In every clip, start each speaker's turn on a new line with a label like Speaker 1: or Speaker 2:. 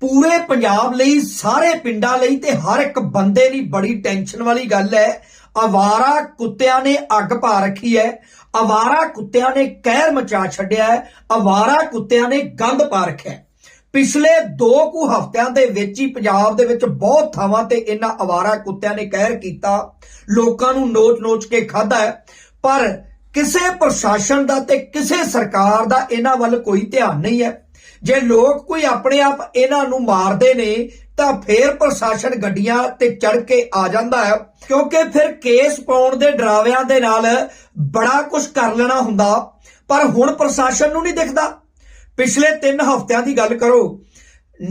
Speaker 1: ਪੂਰੇ ਪੰਜਾਬ ਲਈ, ਸਾਰੇ ਪਿੰਡਾਂ ਲਈ ਤੇ ਹਰ ਇੱਕ ਬੰਦੇ ਲਈ ਬੜੀ ਟੈਨਸ਼ਨ ਵਾਲੀ ਗੱਲ ਹੈ। ਆਵਾਰਾ ਕੁੱਤਿਆਂ ਨੇ ਅੱਗ ਪਾ ਰੱਖੀ ਹੈ। ਆਵਾਰਾ ਕੁੱਤਿਆਂ ਨੇ ਕਹਿਰ ਮਚਾ ਛੱਡਿਆ ਹੈ। ਆਵਾਰਾ ਕੁੱਤਿਆਂ ਨੇ ਗੰਦ ਪਾ ਰੱਖਿਆ ਹੈ। ਪਿਛਲੇ 2 ਕੁ ਹਫ਼ਤਿਆਂ ਦੇ ਵਿੱਚ ਹੀ ਪੰਜਾਬ ਦੇ ਵਿੱਚ ਬਹੁਤ ਥਾਵਾਂ ਤੇ ਇਹਨਾਂ ਆਵਾਰਾ ਕੁੱਤਿਆਂ ਨੇ ਕਹਿਰ ਕੀਤਾ। ਲੋਕਾਂ ਨੂੰ ਨੋਚ-ਨੋਚ ਕੇ ਖਾਧਾ ਪਰ ਕਿਸੇ ਪ੍ਰਸ਼ਾਸਨ ਦਾ ਤੇ ਕਿਸੇ ਸਰਕਾਰ ਦਾ ਇਹਨਾਂ ਵੱਲ ਕੋਈ ਧਿਆਨ ਨਹੀਂ ਹੈ। ਜੇ ਲੋਕ ਕੋਈ ਆਪਣੇ ਆਪ ਇਹਨਾਂ ਨੂੰ ਮਾਰਦੇ ਨੇ, ਤਾਂ ਫੇਰ ਪ੍ਰਸ਼ਾਸਨ ਗੱਡੀਆਂ ਤੇ ਚੜ ਕੇ ਆ ਜਾਂਦਾ ਹੈ। ਕਿਉਂਕਿ ਫਿਰ ਕੇਸ ਪਾਉਣ ਦੇ ਡਰਾਵਿਆਂ ਦੇ ਨਾਲ ਬੜਾ ਕੁਝ ਕਰ ਲੈਣਾ ਹੁੰਦਾ। ਪਰ ਹੁਣ ਪ੍ਰਸ਼ਾਸਨ ਨੂੰ ਨਹੀਂ ਦਿਖਦਾ। ਪਿਛਲੇ 3 ਹਫ਼ਤਿਆਂ ਦੀ ਗੱਲ ਕਰੋ,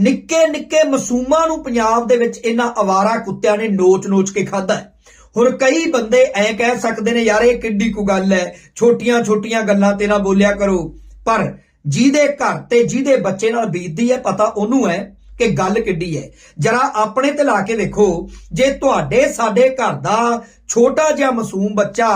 Speaker 1: ਨਿੱਕੇ ਨਿੱਕੇ ਮਾਸੂਮਾਂ ਨੂੰ ਪੰਜਾਬ ਦੇ ਵਿੱਚ ਇਹਨਾਂ ਅਵਾਰਾ ਕੁੱਤਿਆਂ ਨੇ ਨੋਚ-ਨੋਚ ਕੇ ਖਾਦਾ ਹੁਣ ਕਈ ਬੰਦੇ ਐ ਕਹਿ ਸਕਦੇ ਨੇ, ਯਾਰ, ਇਹ ਕਿੱਡੀ ਕੁ ਗੱਲ ਹੈ। ਛੋਟੀਆਂ-ਛੋਟੀਆਂ ਗੱਲਾਂ ਤੇ ਨਾ ਬੋਲਿਆ ਕਰੋ। ਪਰ ਜਿਹਦੇ ਘਰ ਤੇ ਜਿਹਦੇ ਬੱਚੇ ਨਾਲ ਬੀਤਦੀ ਹੈ ਪਤਾ ਉਹਨੂੰ ਹੈ ਕਿ ਗੱਲ ਕਿੱਡੀ ਹੈ। ਜਰਾ ਆਪਣੇ ਤੇ ਲਾ ਕੇ ਵੇਖੋ, ਜੇ ਤੁਹਾਡੇ, ਸਾਡੇ ਘਰ ਦਾ ਛੋਟਾ ਜਿਹਾ ਮਾਸੂਮ ਬੱਚਾ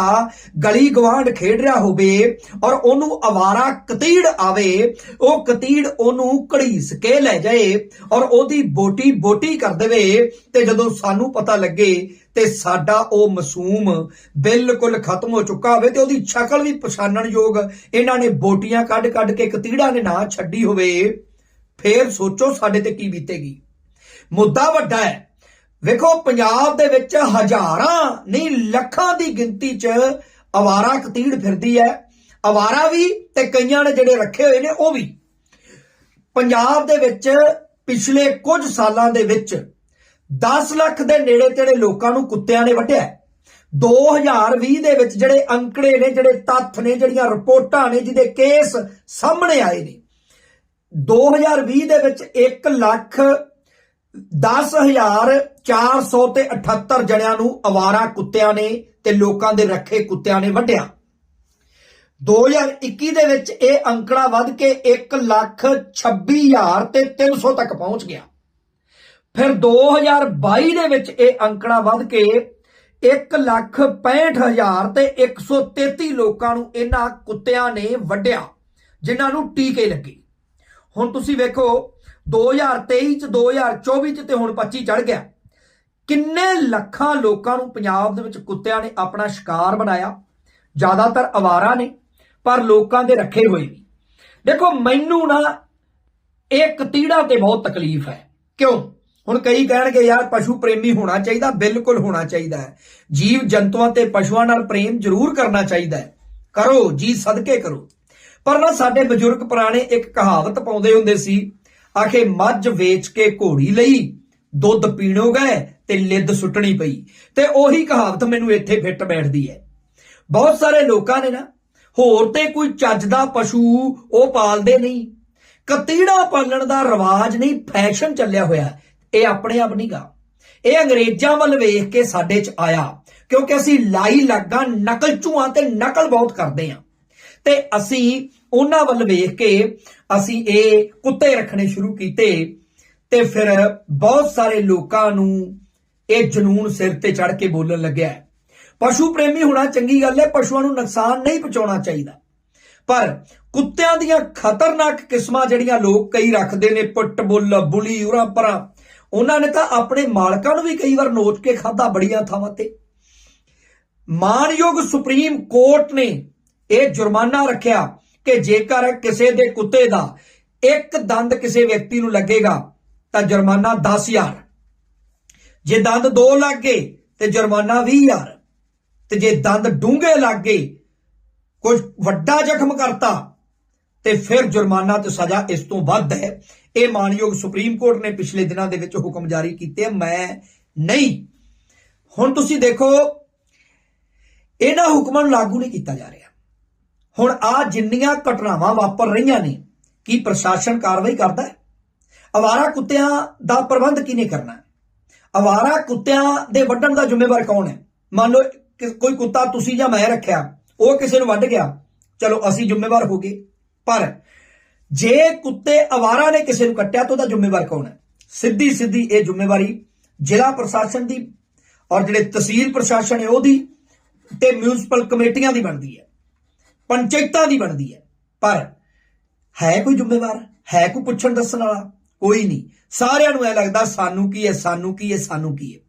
Speaker 1: ਗਲੀ ਗਵਾਂਢ ਖੇਡ ਰਿਹਾ ਹੋਵੇ ਔਰ ਉਹਨੂੰ ਆਵਾਰਾ ਕਤੀੜ ਆਵੇ, ਉਹ ਕਤੀੜ ਉਹਨੂੰ ਘੜੀਸ ਕੇ ਲੈ ਜਾਏ ਔਰ ਉਹਦੀ ਬੋਟੀ ਬੋਟੀ ਕਰ ਦੇਵੇ ਤੇ ਜਦੋਂ ਸਾਨੂੰ ਪਤਾ ਲੱਗੇ ਤੇ ਸਾਡਾ ਉਹ ਮਾਸੂਮ ਬਿਲਕੁਲ ਖਤਮ ਹੋ ਚੁੱਕਾ ਹੋਵੇ ਤੇ ਉਹਦੀ ਸ਼ਕਲ ਵੀ ਪਛਾਣਨਯੋਗ ਇਹਨਾਂ ਨੇ ਬੋਟੀਆਂ ਕੱਢ ਕੱਢ ਕੇ ਕਤੀੜਾਂ ਨੇ ਨਾ ਛੱਡੀ ਹੋਵੇ ਫੇਰ ਸੋਚੋ ਸਾਡੇ ਤੇ ਕੀ ਬੀਤੇਗੀ। ਮੁੱਦਾ ਵੱਡਾ ਹੈ। ਵੇਖੋ, ਪੰਜਾਬ ਦੇ ਵਿੱਚ ਹਜ਼ਾਰਾਂ, ਨਹੀਂ, ਲੱਖਾਂ ਦੀ ਗਿਣਤੀ 'ਚ ਅਵਾਰਾ ਕਤੀੜ ਫਿਰਦੀ ਹੈ। ਅਵਾਰਾ ਵੀ ਤੇ ਕਈਆਂ ਨੇ ਜਿਹੜੇ ਰੱਖੇ ਹੋਏ ਨੇ, ਉਹ ਵੀ। ਪੰਜਾਬ ਦੇ ਵਿੱਚ ਪਿਛਲੇ ਕੁਝ ਸਾਲਾਂ ਦੇ ਵਿੱਚ 10 ਲੱਖ ਦੇ ਨੇੜੇ ਤੇੜੇ ਲੋਕਾਂ ਨੂੰ ਕੁੱਤਿਆਂ ਨੇ ਵੱਢਿਆ ਹੈ। 2020 ਦੇ ਵਿੱਚ ਜਿਹੜੇ ਅੰਕੜੇ ਨੇ, ਜਿਹੜੇ ਤੱਥ ਨੇ, ਜਿਹੜੀਆਂ ਰਿਪੋਰਟਾਂ ਨੇ, ਜਿਹਦੇ ਕੇਸ ਸਾਹਮਣੇ ਆਏ ਨੇ 2020 ਦੇ ਵਿੱਚ 1 ਲੱਖ 10400 ਤੇ 78 ਜਣਿਆਂ ਨੂੰ ਅਵਾਰਾ ਕੁੱਤਿਆਂ ਨੇ ਤੇ ਲੋਕਾਂ ਦੇ ਰੱਖੇ ਕੁੱਤਿਆਂ ਨੇ ਵੱਢਿਆ। 2021 ਦੇ ਵਿੱਚ ਇਹ ਅੰਕੜਾ ਵੱਧ ਕੇ 1 ਲੱਖ 26000 ਤੇ 300 ਤੱਕ ਪਹੁੰਚ ਗਿਆ। ਫਿਰ 2022 ਦੇ ਵਿੱਚ ਇਹ ਅੰਕੜਾ ਵੱਧ ਕੇ 1 ਲੱਖ 65000 ਤੇ 133 ਲੋਕਾਂ ਨੂੰ ਇਹਨਾਂ ਕੁੱਤਿਆਂ ਨੇ ਵੱਢਿਆ, ਜਿਨ੍ਹਾਂ ਨੂੰ ਟੀਕੇ ਲੱਗੇ। ਹੁਣ ਤੁਸੀਂ ਵੇਖੋ 2023 ਚ 2024 ਚ ਤੇ ਹੁਣ 25 ਚੜ ਗਿਆ। ਕਿੰਨੇ ਲੱਖਾਂ ਲੋਕਾਂ ਨੂੰ ਪੰਜਾਬ ਦੇ ਵਿੱਚ ਕੁੱਤਿਆਂ ਨੇ ਆਪਣਾ ਸ਼ਿਕਾਰ ਬਣਾਇਆ? ਜ਼ਿਆਦਾਤਰ ਅਵਾਰਾ ਨੇ, ਪਰ ਲੋਕਾਂ ਦੇ ਰੱਖੇ ਹੋਏ ਵੀ। ਦੇਖੋ, ਮੈਨੂੰ ਨਾ ਇਹ ਕਤੀੜਾ ਤੇ ਬਹੁਤ ਤਕਲੀਫ ਹੈ। ਕਿਉਂ? ਹੁਣ ਕਈ ਕਹਿਣਗੇ, ਯਾਰ, ਪਸ਼ੂ ਪ੍ਰੇਮੀ ਹੋਣਾ ਚਾਹੀਦਾ, ਬਿਲਕੁਲ ਹੋਣਾ ਚਾਹੀਦਾ ਹੈ। ਜੀਵ ਜੰਤੂਆਂ ਤੇ ਪਸ਼ੂਆਂ ਨਾਲ ਪ੍ਰੇਮ ਜ਼ਰੂਰ ਕਰਨਾ ਚਾਹੀਦਾ ਹੈ। ਕਰੋ, ਜੀ ਸਦਕੇ ਕਰੋ। ਪਰ ਨਾ ਸਾਡੇ ਬਜ਼ੁਰਗ ਪੁਰਾਣੇ ਇੱਕ ਕਹਾਵਤ ਪਾਉਂਦੇ ਹੁੰਦੇ ਸੀ, ਆਖੇ, ਮੱਝ ਵੇਚ ਕੇ ਘੋੜੀ ਲਈ, ਦੁੱਧ ਪੀਣੋ ਗਏ ਤੇ ਲਿੱਦ ਸੁੱਟਣੀ ਪਈ। ਤੇ ਉਹੀ ਕਹਾਵਤ ਮੈਨੂੰ ਇੱਥੇ ਫਿੱਟ ਬੈਠਦੀ ਹੈ। ਬਹੁਤ ਸਾਰੇ ਲੋਕਾਂ ਨੇ ਨਾ, ਹੋਰ ਤੇ ਕੋਈ ਚੱਜ ਦਾ ਪਸ਼ੂ ਉਹ ਪਾਲਦੇ ਨਹੀਂ। ਕਤੀੜਾ ਪਾਲਣ ਦਾ ਰਿਵਾਜ ਨਹੀਂ, ਫੈਸ਼ਨ ਚੱਲਿਆ ਹੋਇਆ। ਇਹ ਆਪਣੇ ਆਪ ਨਹੀਂਗਾ ਇਹ ਅੰਗਰੇਜ਼ਾਂ ਵੱਲ ਵੇਖ ਕੇ ਸਾਡੇ 'ਚ ਆਇਆ, ਕਿਉਂਕਿ ਅਸੀਂ ਲਾਈ ਲੱਗਾ ਨਕਲ ਚੂਆਂ ਤੇ ਨਕਲ ਬਹੁਤ ਕਰਦੇ ਹਾਂ। ਤੇ ਅਸੀਂ ਉਹਨਾਂ ਵੱਲ ਵੇਖ ਕੇ ਅਸੀਂ ਇਹ ਕੁੱਤੇ ਰੱਖਣੇ ਸ਼ੁਰੂ ਕੀਤੇ ਤੇ ਫਿਰ ਬਹੁਤ ਸਾਰੇ ਲੋਕਾਂ ਨੂੰ ਇਹ ਜਨੂਨ ਸਿਰ ਤੇ ਚੜ ਕੇ ਬੋਲਣ ਲੱਗਿਆ ਹੈ। ਪਸ਼ੂ ਪ੍ਰੇਮੀ ਹੋਣਾ ਚੰਗੀ ਗੱਲ ਹੈ, ਪਸ਼ੂਆਂ ਨੂੰ ਨੁਕਸਾਨ ਨਹੀਂ ਪਹੁੰਚਾਉਣਾ ਚਾਹੀਦਾ ਪਰ ਕੁੱਤਿਆਂ ਦੀਆਂ ਖਤਰਨਾਕ ਕਿਸਮਾਂ ਜਿਹੜੀਆਂ ਲੋਕ ਕਈ ਰੱਖਦੇ ਨੇ ਪੁੱਟ ਬੁੱਲ ਬੁਲੀ ਉਰਾ ਪਰਾਂ, ਉਹਨਾਂ ਨੇ ਤਾਂ ਆਪਣੇ ਮਾਲਕਾਂ ਨੂੰ ਵੀ ਕਈ ਵਾਰ ਨੋਚ ਕੇ ਖਾਦਾ ਬੜੀਆਂ ਥਾਵਾਂ ਤੇ ਮਾਨਯੋਗ ਸੁਪਰੀਮ ਕੋਰਟ ਨੇ ਇਹ ਜੁਰਮਾਨਾ ਰੱਖਿਆ ਕਿ ਜੇਕਰ ਕਿਸੇ ਦੇ ਕੁੱਤੇ ਦਾ ਇੱਕ ਦੰਦ ਕਿਸੇ ਵਿਅਕਤੀ ਨੂੰ ਲੱਗੇਗਾ, ਤਾਂ ਜੁਰਮਾਨਾ 10000 ਜੇ ਦੰਦ ਦੋ ਲੱਗ ਗਏ ਤੇ ਜੁਰਮਾਨਾ 20000 ਤੇ ਜੇ ਦੰਦ ਡੂੰਘੇ ਲੱਗ ਗਏ ਕੁਝ ਵੱਡਾ ਜ਼ਖਮ ਕਰਤਾ, ਤੇ ਫਿਰ ਜੁਰਮਾਨਾ ਤੇ ਸਜ਼ਾ ਇਸ ਤੋਂ ਵੱਧ ਹੈ। ਇਹ ਮਾਨਯੋਗ ਸੁਪਰੀਮ ਕੋਰਟ ਨੇ ਪਿਛਲੇ ਦਿਨਾਂ ਦੇ ਵਿੱਚ ਹੁਕਮ ਜਾਰੀ ਕੀਤੇ, ਮੈਂ ਨਹੀਂ। ਹੁਣ ਤੁਸੀਂ ਦੇਖੋ, ਇਹਨਾਂ ਹੁਕਮਾਂ ਨੂੰ ਲਾਗੂ ਨਹੀਂ ਕੀਤਾ ਜਾ ਰਿਹਾ। ਹੁਣ ਆ ਜਿੰਨੀਆਂ ਘਟਨਾਵਾਂ ਵਾਪਰ ਰਹੀਆਂ ਨੇ, ਕੀ ਪ੍ਰਸ਼ਾਸਨ ਕਾਰਵਾਈ ਕਰਦਾ ਹੈ? ਅਵਾਰਾ ਕੁੱਤਿਆਂ ਦਾ ਪ੍ਰਬੰਧ ਕਿਹਨੇ ਕਰਨਾ ਹੈ? ਅਵਾਰਾ ਕੁੱਤਿਆਂ ਦੇ ਵੱਢਣ ਦਾ ਜ਼ਿੰਮੇਵਾਰ ਕੌਣ ਹੈ? ਮੰਨ ਲਓ ਕੋਈ ਕੁੱਤਾ ਤੁਸੀਂ ਜਾਂ ਮੈਂ ਰੱਖਿਆ, ਉਹ ਕਿਸੇ ਨੂੰ ਵੱਢ ਗਿਆ, ਚਲੋ ਅਸੀਂ ਜ਼ਿੰਮੇਵਾਰ ਹੋ ਗਏ। ਪਰ ਜੇ ਕੁੱਤੇ ਅਵਾਰਾ ਨੇ ਕਿਸੇ ਨੂੰ ਕੱਟਿਆ ਤਾਂ ਉਹਦਾ ਜ਼ਿੰਮੇਵਾਰ ਕੌਣ ਹੈ? ਸਿੱਧੀ ਸਿੱਧੀ ਇਹ ਜ਼ਿੰਮੇਵਾਰੀ ਜ਼ਿਲ੍ਹਾ ਪ੍ਰਸ਼ਾਸਨ ਦੀ ਔਰ ਜਿਹੜੇ ਤਹਿਸੀਲ ਪ੍ਰਸ਼ਾਸਨ ਹੈ ਉਹਦੀ ਤੇ ਮਿਊਨਿਸਪਲ ਕਮੇਟੀਆਂ ਦੀ ਬਣਦੀ ਹੈ। ਪੰਚਾਇਤਾਂ ਦੀ ਬਣਦੀ ਹੈ। ਪਰ ਹੈ ਕੋਈ ਜ਼ਿੰਮੇਵਾਰ? ਹੈ ਕੋਈ ਪੁੱਛਣ ਦੱਸਣ ਵਾਲਾ? ਕੋਈ ਨਹੀਂ। ਸਾਰਿਆਂ ਨੂੰ ਐ ਲੱਗਦਾ ਸਾਨੂੰ ਕੀ ਹੈ, ਸਾਨੂੰ ਕੀ ਹੈ, ਸਾਨੂੰ ਕੀ ਹੈ।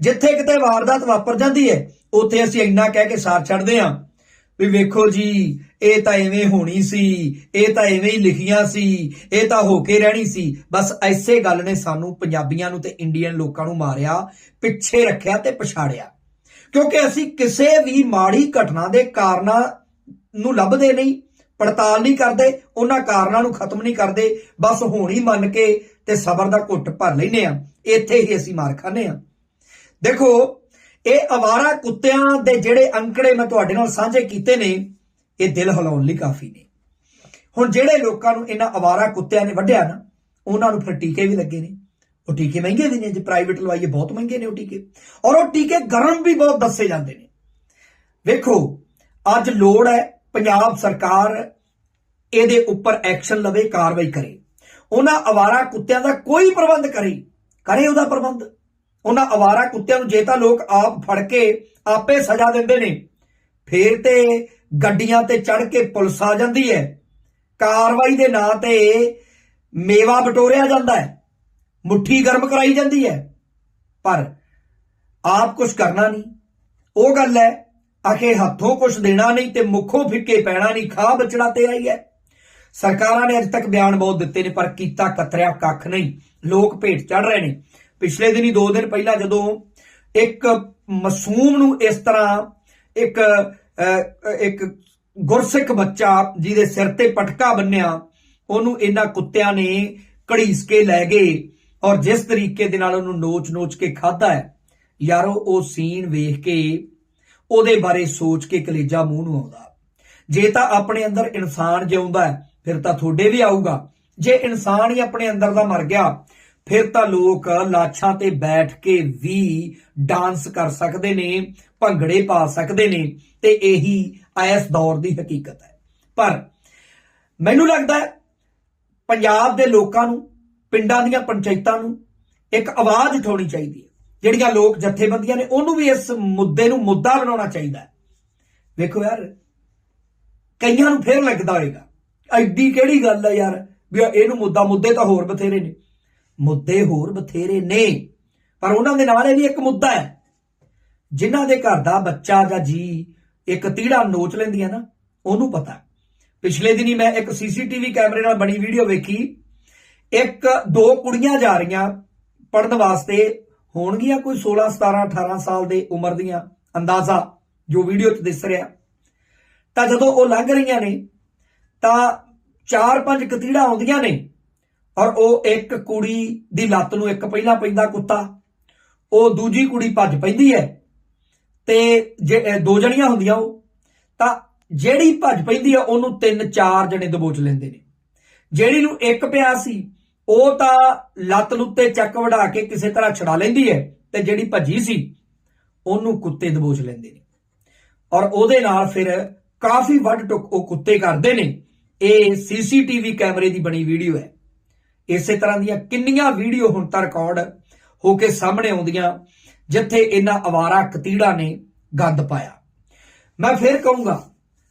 Speaker 1: ਜਿੱਥੇ ਕਿਤੇ ਵਾਰਦਾਤ ਵਾਪਰ ਜਾਂਦੀ ਹੈ, ਉੱਥੇ ਅਸੀਂ ਇੰਨਾ ਕਹਿ ਕੇ ਸਾਰ ਛੱਡਦੇ ਹਾਂ ਵੀ ਵੇਖੋ ਜੀ, ਇਹ ਤਾਂ ਐਵੇਂ ਹੋਣੀ ਸੀ, ਇਹ ਤਾਂ ਐਵੇਂ ਹੀ ਲਿਖੀਆਂ ਸੀ, ਇਹ ਤਾਂ ਹੋ ਕੇ ਰਹਿਣੀ ਸੀ। ਬਸ ਐਸੇ ਗੱਲ ਨੇ ਸਾਨੂੰ ਪੰਜਾਬੀਆਂ ਨੂੰ ਤੇ ਇੰਡੀਅਨ ਲੋਕਾਂ ਨੂੰ ਮਾਰਿਆ, ਪਿੱਛੇ ਰੱਖਿਆ ਤੇ ਪਛਾੜਿਆ। ਕਿਉਂਕਿ ਅਸੀਂ ਕਿਸੇ ਵੀ ਮਾੜੀ ਘਟਨਾ ਦੇ ਕਾਰਨਾਂ ਨੂੰ ਲੱਭਦੇ ਨਹੀਂ, ਪੜਤਾਲ ਨਹੀਂ ਕਰਦੇ, ਉਹਨਾਂ ਕਾਰਨਾਂ ਨੂੰ ਖਤਮ ਨਹੀਂ ਕਰਦੇ, ਬਸ ਹੋਣੀ ਮੰਨ ਕੇ ਤੇ ਸਬਰ ਦਾ ਘੁੱਟ ਭਰ ਲੈਨੇ ਆ ਇੱਥੇ ਹੀ ਅਸੀਂ ਮਾਰ ਖਾਂਦੇ ਆ ਦੇਖੋ, ਇਹ ਅਵਾਰਾ ਕੁੱਤਿਆਂ ਦੇ ਜਿਹੜੇ ਅੰਕੜੇ ਮੈਂ ਤੁਹਾਡੇ ਨਾਲ ਸਾਂਝੇ ਕੀਤੇ ਨੇ, ਇਹ ਦਿਲ ਹਿਲਾਉਣ ਲਈ ਕਾਫੀ ਨੇ। ਹੁਣ ਜਿਹੜੇ ਲੋਕਾਂ ਨੂੰ ਇਹਨਾਂ ਅਵਾਰਾ ਕੁੱਤਿਆਂ ਨੇ ਵੱਢਿਆ ਨਾ, ਉਹਨਾਂ ਨੂੰ ਫਿਰ ਟੀਕੇ ਵੀ ਲੱਗੇ ਨੇ। ਉਹ ਟੀਕੇ ਮਹਿੰਗੇ ਵੀ ਨੇ, ਜੇ ਪ੍ਰਾਈਵੇਟ ਲਵਾਈਏ, ਬਹੁਤ ਮਹਿੰਗੇ ਨੇ ਉਹ ਟੀਕੇ। ਔਰ ਉਹ ਟੀਕੇ ਗਰਮ ਵੀ ਬਹੁਤ ਦੱਸੇ ਜਾਂਦੇ ਨੇ। ਵੇਖੋ, ਅੱਜ ਲੋੜ ਹੈ ਪੰਜਾਬ ਸਰਕਾਰ ਇਹਦੇ ਉੱਪਰ ਐਕਸ਼ਨ ਲਵੇ, ਕਾਰਵਾਈ ਕਰੇ। ਉਹਨਾਂ ਅਵਾਰਾ ਕੁੱਤਿਆਂ ਦਾ ਕੋਈ ਪ੍ਰਬੰਧ ਕਰੇ। ਕਰੇ ਉਹਦਾ ਪ੍ਰਬੰਧ। ਉਹਨਾਂ ਅਵਾਰਾ ਕੁੱਤਿਆਂ ਨੂੰ ਜੇ ਤਾਂ ਲੋਕ ਆਪ ਫੜ ਕੇ ਆਪੇ ਸਜ਼ਾ ਦਿੰਦੇ ਨੇ, ਫੇਰ ਤੇ ਗੱਡੀਆਂ ਤੇ ਚੜ ਕੇ ਪੁਲਿਸ ਆ ਜਾਂਦੀ ਹੈ। ਕਾਰਵਾਈ ਦੇ ਨਾਂ ਤੇ ਮੇਵਾ ਬਟੋਰਿਆ ਜਾਂਦਾ ਹੈ। ਮੁੱਠੀ ਗਰਮ ਕਰਾਈ ਜਾਂਦੀ ਹੈ। ਪਰ ਆਪ ਕੁਝ ਕਰਨਾ ਨਹੀਂ। ਉਹ ਗੱਲ ਹੈ ਆਖੇ ਹੱਥੋਂ ਕੁਝ ਦੇਣਾ ਨਹੀਂ ਤੇ ਮੁੱਖੋਂ ਫਿੱਕੇ ਪੈਣਾ ਨਹੀਂ ਖਾ ਬਚਣਾ ਤੇ ਆਈ ਹੈ ਸਰਕਾਰਾਂ ਨੇ ਅੱਜ ਤੱਕ ਬਿਆਨ ਬਹੁਤ ਦਿੱਤੇ ਨੇ, ਪਰ ਕੀਤਾ ਕਤਰਿਆ ਕੱਖ ਨਹੀਂ, ਲੋਕ ਭੇਟ ਚੜ ਰਹੇ ਨੇ। ਪਿਛਲੇ ਦਿਨੀ 2 ਦਿਨ ਪਹਿਲਾਂ ਜਦੋਂ ਇੱਕ ਮਾਸੂਮ ਨੂੰ ਇਸ ਤਰ੍ਹਾਂ ਇੱਕ ਇੱਕ ਗੁਰਸਿੱਖ ਬੱਚਾ ਜਿਹਦੇ ਸਿਰ ਤੇ ਪਟਕਾ ਬੰਨਿਆ, ਉਹਨੂੰ ਇਹਨਾਂ ਕੁੱਤਿਆਂ ਨੇ ਘੜੀਸ ਕੇ ਲੈ ਗਏ ਔਰ ਜਿਸ ਤਰੀਕੇ ਦੇ ਨਾਲ ਉਹਨੂੰ ਨੋਚ-ਨੋਚ ਕੇ ਖਾਦਾ ਹੈ, ਯਾਰੋ, ਉਹ ਸੀਨ ਵੇਖ ਕੇ ਉਹਦੇ ਬਾਰੇ ਸੋਚ ਕੇ ਕਲੇਜਾ ਮੂੰਹ ਨੂੰ ਆਉਂਦਾ। ਜੇ ਤਾਂ ਆਪਣੇ ਅੰਦਰ ਇਨਸਾਨ ਜਿਉਂਦਾ ਹੈ, ਫਿਰ ਤਾਂ ਤੁਹਾਡੇ ਵੀ ਆਊਗਾ। ਜੇ ਇਨਸਾਨ ਹੀ ਆਪਣੇ ਅੰਦਰ ਦਾ ਮਰ ਗਿਆ, ਫਿਰ ਤਾਂ ਲੋਕ ਲਾਛਾਂ ਤੇ ਬੈਠ ਕੇ ਵੀ ਡਾਂਸ ਕਰ ਸਕਦੇ ਨੇ, ਭੰਗੜੇ ਪਾ ਸਕਦੇ ਨੇ, ਤੇ ਇਹੀ ਇਸ ਦੌਰ ਦੀ ਹਕੀਕਤ ਹੈ। ਪਰ ਮੈਨੂੰ ਲੱਗਦਾ ਹੈ, ਪੰਜਾਬ ਦੇ ਲੋਕਾਂ ਨੂੰ, ਪਿੰਡਾਂ ਦੀਆਂ ਪੰਚਾਇਤਾਂ ਨੂੰ ਇੱਕ ਆਵਾਜ਼ ਉਠਾਉਣੀ ਚਾਹੀਦੀ ਹੈ। ਜਿਹੜੀਆਂ ਲੋਕ ਜਥੇਬੰਦੀਆਂ ਨੇ, ਉਹਨੂੰ ਵੀ ਇਸ ਮੁੱਦੇ ਨੂੰ ਮੁੱਦਾ ਬਣਾਉਣਾ ਚਾਹੀਦਾ ਵੇਖੋ ਯਾਰ, ਕਈਆਂ ਨੂੰ ਫੇਰ ਲੱਗਦਾ ਹੋਏਗਾ, ਐਡੀ ਕਿਹੜੀ ਗੱਲ ਹੈ ਯਾਰ, ਵੀ ਇਹਨੂੰ ਮੁੱਦਾ, ਮੁੱਦੇ ਤਾਂ ਹੋਰ ਬਥੇਰੇ ਨੇ। ਮੁੱਦੇ ਹੋਰ ਬਥੇਰੇ ਨੇ, ਪਰ ਉਹਨਾਂ ਦੇ ਨਾਲ ਇਹ ਵੀ ਇੱਕ ਮੁੱਦਾ ਹੈ। ਜਿਨ੍ਹਾਂ ਦੇ ਘਰ ਦਾ ਬੱਚਾ ਜਾਂ ਜੀ ਇੱਕ ਤੀੜਾ ਨੋਚ ਲੈਂਦੀ ਹੈ ਨਾ, ਉਹਨੂੰ ਪਤਾ। ਪਿਛਲੇ ਦਿਨੀ ਮੈਂ ਇੱਕ ਸੀਸੀਟੀਵੀ ਕੈਮਰੇ ਨਾਲ ਬਣੀ ਵੀਡੀਓ ਵੇਖੀ। ਇੱਕ ਦੋ ਕੁੜੀਆਂ ਜਾ ਰਹੀਆਂ ਪੜਨ ਵਾਸਤੇ ਹੋਣਗੀਆਂ ਕੋਈ 16 17 18 ਸਾਲ ਦੇ ਉਮਰ ਦੀਆਂ ਅੰਦਾਜ਼ਾ ਜੋ ਵੀਡੀਓ 'ਚ ਦਿਸ ਰਿਹਾ। ਤਾਂ ਜਦੋਂ ਉਹ ਲੰਘ ਰਹੀਆਂ ਨੇ, ਤਾਂ ਚਾਰ ਪੰਜ ਕਤੀੜਾ ਆਉਂਦੀਆਂ ਨੇ ਔਰ ਉਹ ਇੱਕ ਕੁੜੀ ਦੀ ਲੱਤ ਨੂੰ ਇੱਕ ਪਹਿਲਾਂ ਪੈਂਦਾ ਕੁੱਤਾ, ਉਹ ਦੂਜੀ ਕੁੜੀ ਭੱਜ ਪੈਂਦੀ ਹੈ ਤੇ ਜੇ ਦੋ ਜਣੀਆਂ ਹੁੰਦੀਆਂ ਉਹ, ਤਾਂ ਜਿਹੜੀ ਭੱਜ ਪੈਂਦੀ ਆ ਉਹਨੂੰ ਤਿੰਨ ਚਾਰ ਜਣੇ ਦਬੋਚ ਲੈਂਦੇ ਨੇ। ਜਿਹੜੀ ਨੂੰ ਇੱਕ ਪਿਆ ਸੀ ਉਹ ਤਾਂ ਲੱਤ ਲੁੱਤੇ ਚੱਕ ਵਢਾ ਕੇ ਕਿਸੇ ਤਰ੍ਹਾਂ ਛਡਾ ਲੈਂਦੀ ਹੈ ਤੇ ਜਿਹੜੀ ਭੱਜੀ ਸੀ, ਉਹਨੂੰ ਕੁੱਤੇ ਦਬੋਚ ਲੈਂਦੇ ਨੇ। ਔਰ ਉਹਦੇ ਨਾਲ ਫਿਰ ਕਾਫੀ ਵੱਡ ਟੁਕ ਉਹ ਕੁੱਤੇ ਕਰਦੇ ਨੇ। ਇਹ ਸੀਸੀਟੀਵੀ ਕੈਮਰੇ ਦੀ ਬਣੀ ਵੀਡੀਓ ਹੈ। ਇਸੇ ਤਰ੍ਹਾਂ ਦੀਆਂ ਕਿੰਨੀਆਂ ਵੀਡੀਓ ਹੁਣ ਤਾਂ ਰਿਕਾਰਡ ਹੋ ਕੇ ਸਾਹਮਣੇ ਆਉਂਦੀਆਂ, ਜਿੱਥੇ ਇਹਨਾਂ ਅਵਾਰਾ ਕਤੀੜਾ ਨੇ ਗੰਦ ਪਾਇਆ। ਮੈਂ ਫਿਰ ਕਹੂੰਗਾ,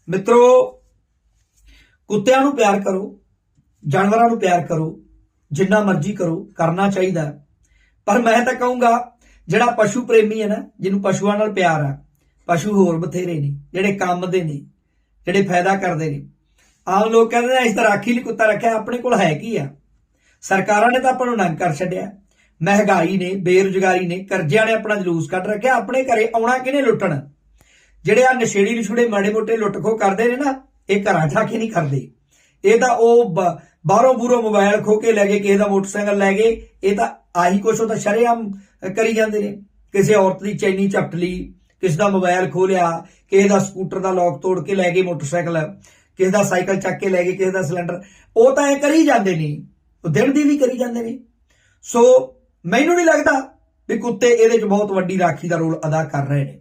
Speaker 1: ਮਿੱਤਰੋ, ਕੁੱਤਿਆਂ ਨੂੰ ਪਿਆਰ ਕਰੋ, ਜਾਨਵਰਾਂ ਨੂੰ ਪਿਆਰ ਕਰੋ ਜਿੰਨਾ ਮਰਜ਼ੀ ਕਰੋ, ਕਰਨਾ ਚਾਹੀਦਾ। ਪਰ ਮੈਂ ਤਾਂ ਕਹੂੰਗਾ, ਜਿਹੜਾ ਪਸ਼ੂ ਪ੍ਰੇਮੀ ਹੈ ਨਾ, ਜਿਹਨੂੰ ਪਸ਼ੂਆਂ ਨਾਲ ਪਿਆਰ ਆ, ਪਸ਼ੂ ਹੋਰ ਬਥੇਰੇ ਨੇ, ਜਿਹੜੇ ਕੰਮ ਦੇ ਨੇ, ਜਿਹੜੇ ਫਾਇਦਾ ਕਰਦੇ ਨੇ। ਆਮ ਲੋਕ ਕਹਿੰਦੇ ਨੇ, ਇਸ ਤਰ੍ਹਾਂ ਰਾਖੀ ਲਈ ਕੁੱਤਾ ਰੱਖਿਆ, ਆਪਣੇ ਕੋਲ ਹੈ ਕੀ ਆ? ਸਰਕਾਰਾਂ ਨੇ ਤਾਂ ਆਪਾਂ ਨੂੰ ਨੰਗ ਕਰ ਛੱਡਿਆ। ਮਹਿੰਗਾਈ ਨੇ, ਬੇਰੁਜ਼ਗਾਰੀ ਨੇ, ਕਰਜ਼ਿਆਂ ਨੇ ਆਪਣਾ ਜਲੂਸ ਕੱਢ ਰੱਖਿਆ, ਆਪਣੇ ਘਰੇ ਆਉਣਾ ਕਿਹਨੇ ਲੁੱਟਣ? ਜਿਹੜੇ ਆ ਨਸ਼ੇੜੀ ਨਸ਼ੁੜੇ ਮਾੜੇ ਮੋਟੇ ਲੁੱਟ ਖੋ ਕਰਦੇ ਨੇ ਨਾ, ਇਹ ਘਰਾਂ ਠਾ ਕੇ ਨਹੀਂ ਕਰਦੇ। ਇਹ ਤਾਂ ਉਹ ਬਾਹਰੋਂ ਬੂਰੋਂ ਮੋਬਾਈਲ ਖੋ ਕੇ ਲੈ ਗਏ, ਕਿਸੇ ਦਾ ਮੋਟਰਸਾਈਕਲ ਲੈ ਗਏ, ਇਹ ਤਾਂ ਆਹੀ ਕੁਛ ਉਹ ਤਾਂ ਸ਼ਰੇਆਮ ਕਰੀ ਜਾਂਦੇ ਨੇ। ਕਿਸੇ ਔਰਤ ਦੀ ਚੈਨੀ ਝਪਟ ਲਈ, ਕਿਸੇ ਦਾ ਮੋਬਾਈਲ ਖੋ ਲਿਆ, ਕਿਸੇ ਦਾ ਸਕੂਟਰ ਦਾ ਲੋਕ ਤੋੜ ਕੇ ਲੈ ਗਏ ਮੋਟਰਸਾਈਕਲ, ਕਿਸੇ ਦਾ ਸਾਈਕਲ ਚੱਕ ਕੇ ਲੈ ਗਏ, ਕਿਸੇ ਦਾ ਸਿਲੰਡਰ। ਉਹ ਤਾਂ ਇਹ ਕਰੀ ਜਾਂਦੇ ਨੇ, ਉਹ ਦਿਨ ਦੀ ਵੀ ਕਰੀ ਜਾਂਦੇ ਨੇ। ਸੋ ਮੈਨੂੰ ਨਹੀਂ ਲੱਗਦਾ ਵੀ ਕੁੱਤੇ ਇਹਦੇ 'ਚ ਬਹੁਤ ਵੱਡੀ ਰਾਖੀ ਦਾ ਰੋਲ ਅਦਾ ਕਰ ਰਹੇ ਨੇ।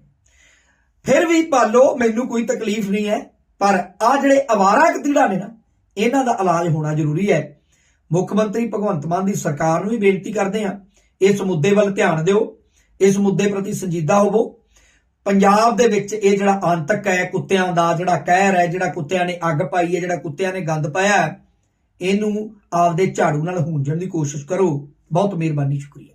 Speaker 1: ਫਿਰ ਵੀ ਪਾਲੋ, ਮੈਨੂੰ ਕੋਈ ਤਕਲੀਫ ਨਹੀਂ ਹੈ, ਪਰ ਆ ਜਿਹੜੇ ਅਵਾਰਾ ਕਤੀੜਾ ਨੇ ਨਾ ਇਹਨਾਂ ਦਾ ਇਲਾਜ ਹੋਣਾ ਜ਼ਰੂਰੀ ਹੈ। ਮੁੱਖ ਮੰਤਰੀ ਭਗਵੰਤ ਮਾਨ ਦੀ ਸਰਕਾਰ ਨੂੰ ਵੀ ਬੇਨਤੀ ਕਰਦੇ ਹਾਂ, ਇਸ ਮੁੱਦੇ ਵੱਲ ਧਿਆਨ ਦਿਓ, ਇਸ ਮੁੱਦੇ ਪ੍ਰਤੀ ਸੰਜੀਦਾ ਹੋਵੋ। ਪੰਜਾਬ ਦੇ ਵਿੱਚ ਇਹ ਜਿਹੜਾ ਆਂਤਕ ਹੈ, ਕੁੱਤਿਆਂ ਦਾ ਜਿਹੜਾ ਕਹਿਰ ਹੈ, ਜਿਹੜਾ ਕੁੱਤਿਆਂ ਨੇ ਅੱਗ ਪਾਈ ਹੈ, ਜਿਹੜਾ ਕੁੱਤਿਆਂ ਨੇ ਗੰਦ ਪਾਇਆ, ਇਹਨੂੰ ਆਪਦੇ ਝਾੜੂ ਨਾਲ ਹੂੰਝਣ ਦੀ ਕੋਸ਼ਿਸ਼ ਕਰੋ। ਬਹੁਤ ਮਿਹਰਬਾਨੀ, ਸ਼ੁਕਰੀਆ।